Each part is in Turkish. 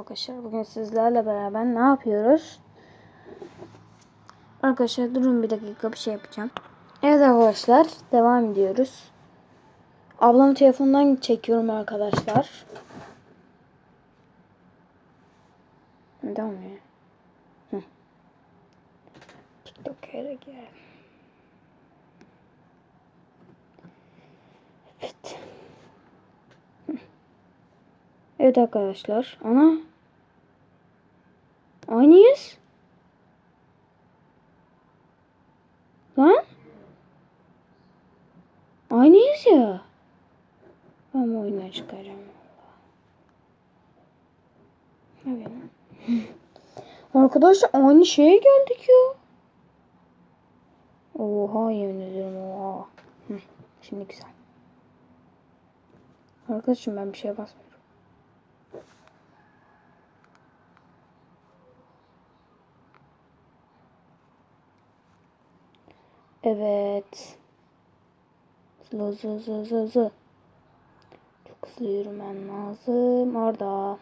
arkadaşlar. Bugün sizlerle beraber ne yapıyoruz? Arkadaşlar durun bir dakika bir şey yapacağım. Evet arkadaşlar devam ediyoruz. Ablamın telefonundan çekiyorum arkadaşlar. Ya. Hı. TikTok'a gel. Evet. Evet arkadaşlar. Ana. Aynıyız. Lan. Aynıyız ya. Ben bu oyundan çıkaracağım. Evet. Arkadaşlar aynı şeye geldik ya. Oha yemin ederim oha. Şimdi güzel. Arkadaşım ben bir şeye basmıyorum. Evet. Hızlı hızlı hızlı hızlı. Çok hızlı yürümem lazım. Orada.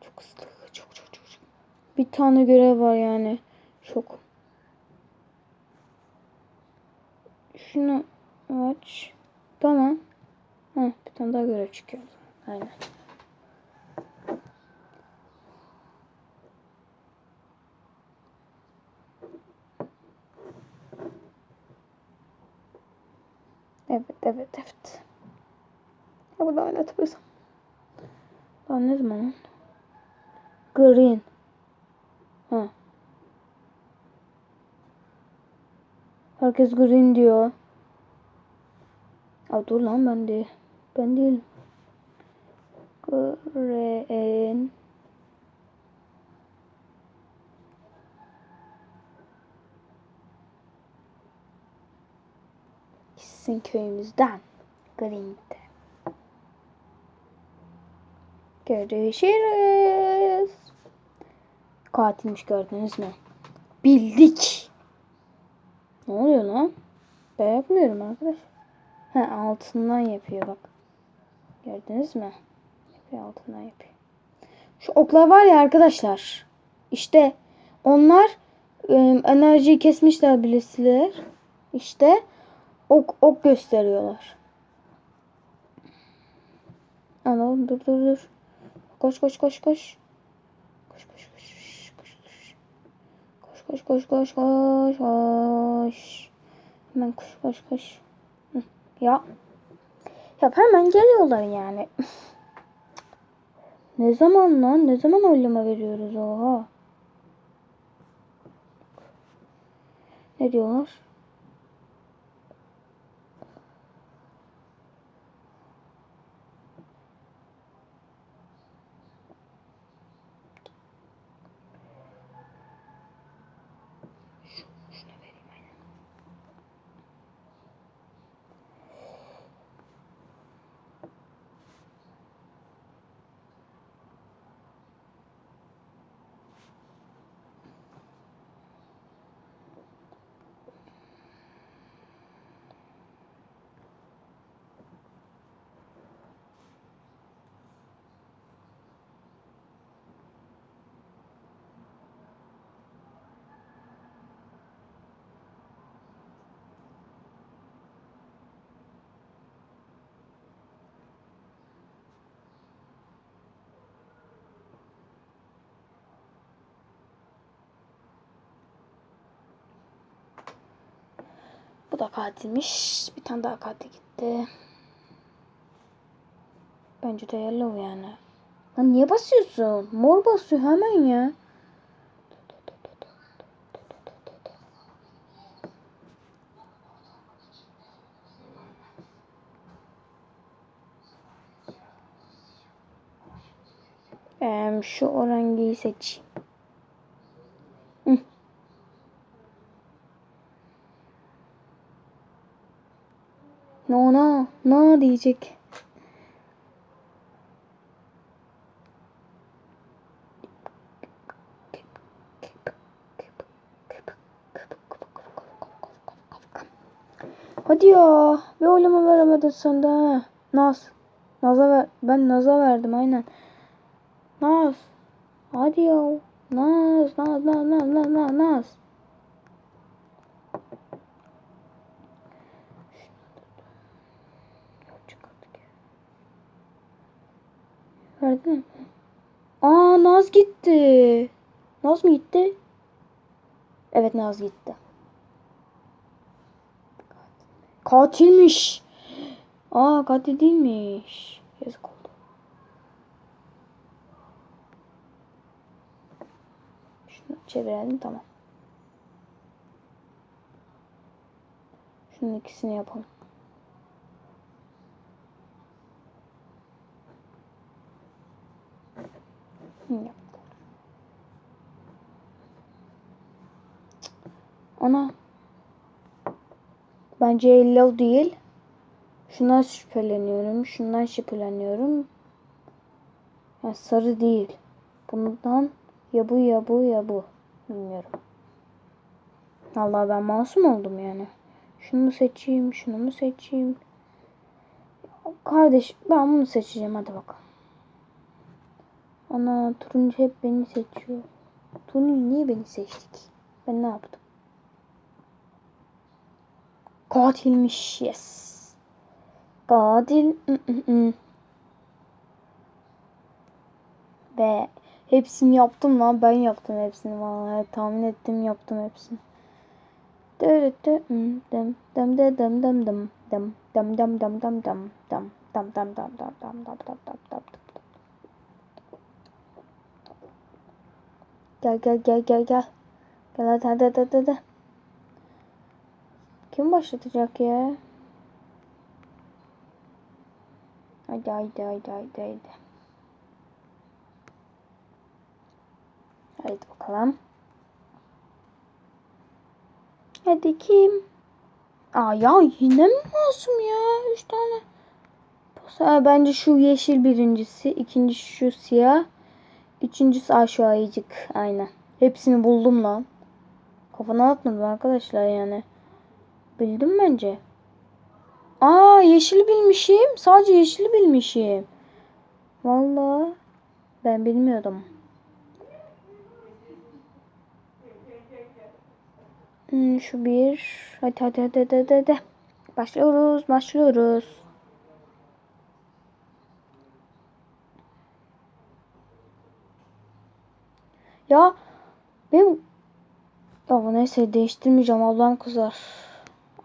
Çok hızlı. Çok çok çok. çok. Bir tane görev var yani. Çok. Şunu aç. Tamam. Heh, bir tane daha görev çıkıyor. Aynen. Evet, evet, evet. Ya burada oynatabilirsem. Daha ne zaman? Green. Ha. Herkes green diyor. Aa, dur lan ben de. Ben değilim. Green. Gitsin köyümüzden. Green'de. Görüşürüz. Katilmiş gördünüz mü? Bildik. Ne oluyor lan? Ben yapmıyorum arkadaş. He altından yapıyor bak. Gördünüz mü? Yapıyor altından yapıyor. Şu oklar var ya arkadaşlar. İşte onlar e, enerjiyi kesmişler bilesiler. İşte ok ok gösteriyorlar. Ana dur dur dur. Koş koş koş. Koş koş koş koş koş. Koş koş koş koş koş. Hemen koş koş koş. Ya. Ya hemen geliyorlar yani. ne zaman lan? Ne zaman oylama veriyoruz oha? Ne diyorlar? Bu da katilmiş. Bir tane daha katil gitti. Bence de yellow yani. Lan niye basıyorsun? Mor basıyor hemen ya. Em, şu orangeyi seçeyim. Hı. No diyecek. Hadi ya. Bir oylama veremedin ha. Naz. Naz'a ver. Ben Naz'a verdim aynen. Naz. Hadi ya. Naz, Naz, Naz, Naz, Naz, Naz, Naz. Verdin mi? Aa Naz gitti. Naz mı gitti? Evet Naz gitti. Katilmiş. Aa katil değilmiş. Yazık oldu. Şunu çevirelim tamam. Şunun ikisini yapalım. Yaptık. Ana. Bence yellow değil. Şundan şüpheleniyorum. Şundan şüpheleniyorum. Ya sarı değil. Bundan ya bu ya bu ya bu. Bilmiyorum. Allah ben masum oldum yani. Şunu mu seçeyim, şunu mu seçeyim? Kardeş ben bunu seçeceğim hadi bakalım. Ana turuncu hep beni seçiyor. Turuncu niye beni seçtik? Ben ne yaptım? Katilmiş yes. Katil. Ve hepsini yaptım lan. Ben yaptım hepsini. Vallahi tahmin ettim yaptım hepsini. Dırıttı, ım, dım, dım, dı, dım, dım, dım, dım, dım, dım, dım, dım, dım, dım, dım, dım, dım, dım, dım, dım, dım, dım, dım, Gel gel gel gel gel. Gel hadi hadi hadi hadi. Kim başlatacak ya? Haydi haydi haydi haydi haydi. Haydi bakalım. Hadi kim? Aa ya yine mi masum ya? Üç tane. Bence şu yeşil birincisi. ikinci şu siyah. Üçüncüsü ayıcık. Aynen. Hepsini buldum lan. Kafana atmadım arkadaşlar yani. Bildim bence. Aa yeşil bilmişim. Sadece yeşil bilmişim. Vallahi ben bilmiyordum. Hmm, şu bir. Hadi hadi hadi hadi. hadi. Başlıyoruz başlıyoruz. Ya benim ya neyse değiştirmeyeceğim ablam kızar.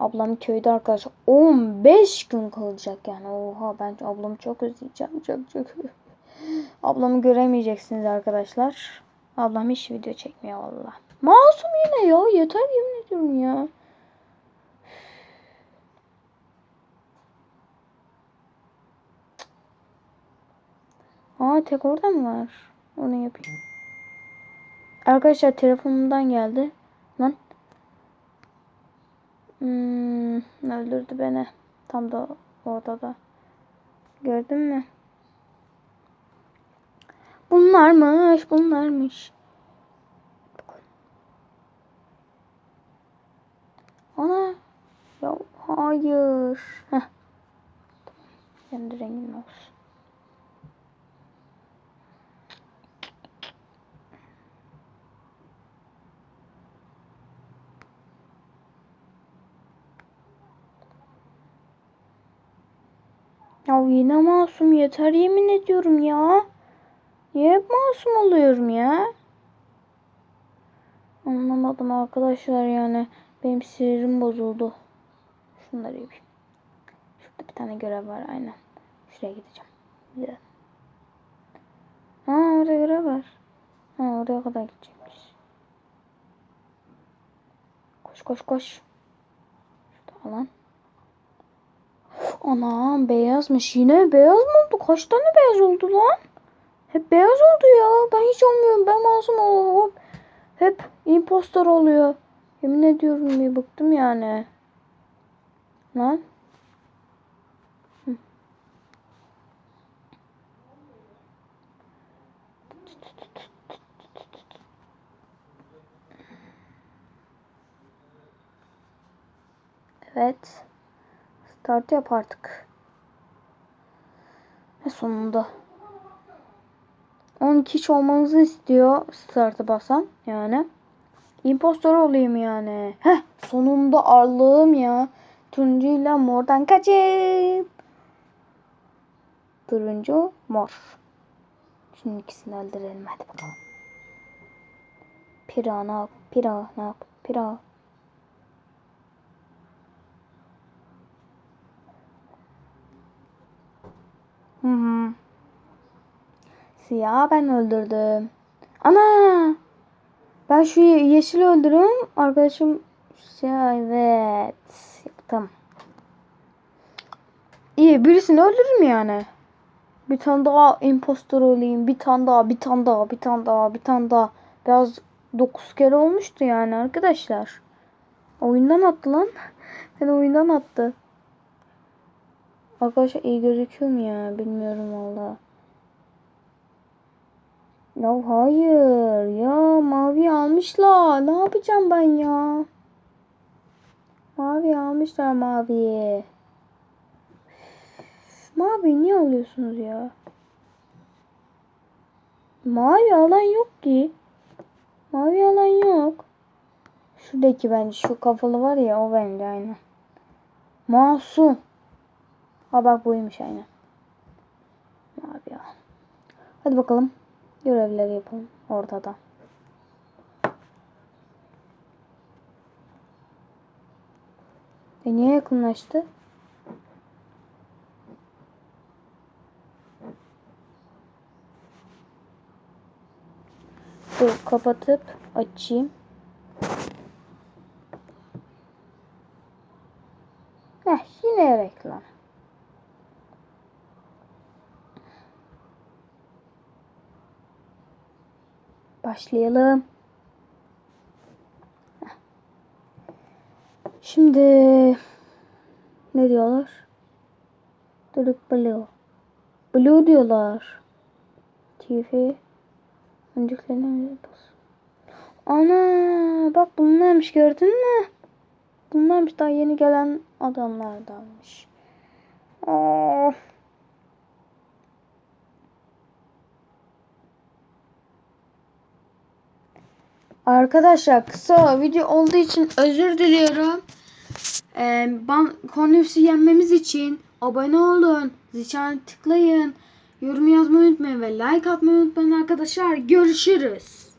Ablam köyde arkadaşlar 15 gün kalacak yani. Oha ben ablamı çok özleyeceğim. Çok çok. Ablamı göremeyeceksiniz arkadaşlar. Ablam hiç video çekmiyor valla. Masum yine ya. Yeter yemin ediyorum ya. Aa tek orada mı var? Onu yapayım. Arkadaşlar telefonumdan geldi. Lan. Hmm, öldürdü beni. Tam da ortada. Gördün mü? Bunlarmış, bunlarmış. Ana. Ya hayır. Heh. Kendi rengin olsun. Ya yine masum yeter yemin ediyorum ya. Niye hep masum oluyorum ya? Anlamadım arkadaşlar yani. Benim sinirim bozuldu. Şunları yapayım. Şurada bir tane görev var aynen. Şuraya gideceğim. Güzel. Ha orada görev var. Ha oraya kadar gidecekmiş. Koş koş koş. Şurada alan. Anam beyazmış. Yine beyaz mı oldu? Kaç tane beyaz oldu lan? Hep beyaz oldu ya. Ben hiç olmuyorum. Ben masum oluyorum. Hep impostor oluyor. Yemin ediyorum bir bıktım yani. Lan. Evet. Start yap artık. sonunda. 12 kişi olmanızı istiyor startı basan yani. Impostor olayım yani. Heh sonunda arlığım ya. Turuncuyla mordan kaçayım. Turuncu mor. Şimdi ikisini öldürelim hadi bakalım. Pira ne yap? Pira ne yap? Pira. Hı hı. Siyah ben öldürdüm. Ana! Ben şu ye- yeşili öldürüyorum. Arkadaşım siyah evet. Yaptım. İyi birisini öldürürüm yani. Bir tane daha impostor olayım. Bir tane daha, bir tane daha, bir tane daha, bir tane daha. Biraz 9 kere olmuştu yani arkadaşlar. Oyundan attı lan. Ben oyundan attı. Arkadaşlar iyi gözüküyor mu ya? Bilmiyorum valla. Ya hayır ya mavi almışlar. Ne yapacağım ben ya? Mavi almışlar maviye. Mavi niye alıyorsunuz ya? Mavi alan yok ki. Mavi alan yok. Şuradaki bence şu kafalı var ya o bence aynen. Masum. Ha bak buymuş aynen. Mavi ya. Hadi bakalım. Görevleri yapalım ortada. E niye yakınlaştı? Dur kapatıp açayım. Heh yine reklam. Başlayalım. Şimdi ne diyorlar? Duduk Blue. Blue diyorlar. TV. Öncüklerine bas. Ana bak bunlarmış gördün mü? Bunlarmış daha yeni gelen adamlardanmış. Of. Arkadaşlar kısa video olduğu için özür diliyorum. Ee, ban Cornelius'u yenmemiz için abone olun, zil tıklayın, yorum yazmayı unutmayın ve like atmayı unutmayın arkadaşlar. Görüşürüz.